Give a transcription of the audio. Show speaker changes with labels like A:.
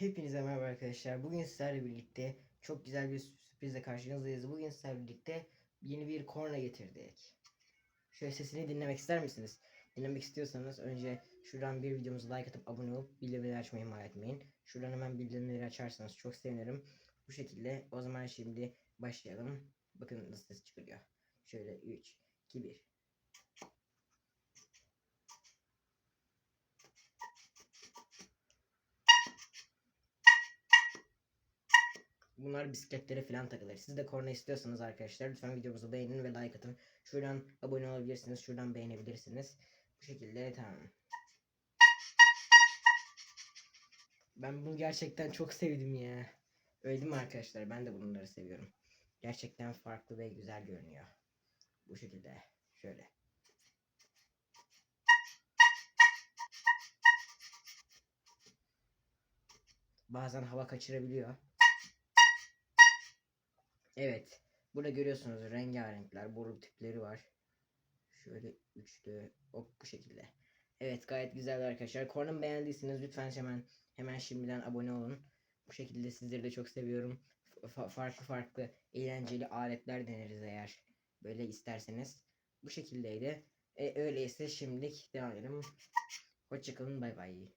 A: Hepinize merhaba arkadaşlar. Bugün sizlerle birlikte çok güzel bir sürprizle karşınızdayız. Bugün sizlerle birlikte yeni bir korna getirdik. Şöyle sesini dinlemek ister misiniz? Dinlemek istiyorsanız önce şuradan bir videomuzu like atıp abone olup bildirimleri açmayı ihmal etmeyin. Şuradan hemen bildirimleri açarsanız çok sevinirim. Bu şekilde o zaman şimdi başlayalım. Bakın nasıl ses çıkıyor. Şöyle 3, 2, 1. Bunlar bisikletlere falan takılır. Siz de korna istiyorsanız arkadaşlar lütfen videomuzu beğenin ve like atın. Şuradan abone olabilirsiniz. Şuradan beğenebilirsiniz. Bu şekilde tamam. Ben bunu gerçekten çok sevdim ya. Öyle mi arkadaşlar? Ben de bunları seviyorum. Gerçekten farklı ve güzel görünüyor. Bu şekilde. Şöyle. Bazen hava kaçırabiliyor. Evet. Burada görüyorsunuz rengarenkler, boru tipleri var. Şöyle üçlü, hop bu şekilde. Evet gayet güzel arkadaşlar. Kornamı beğendiyseniz lütfen hemen hemen şimdiden abone olun. Bu şekilde sizleri de çok seviyorum. Fa- farklı farklı eğlenceli aletler deneriz eğer böyle isterseniz. Bu şekildeydi. E, öyleyse şimdilik devam edelim. Hoşçakalın bay bay.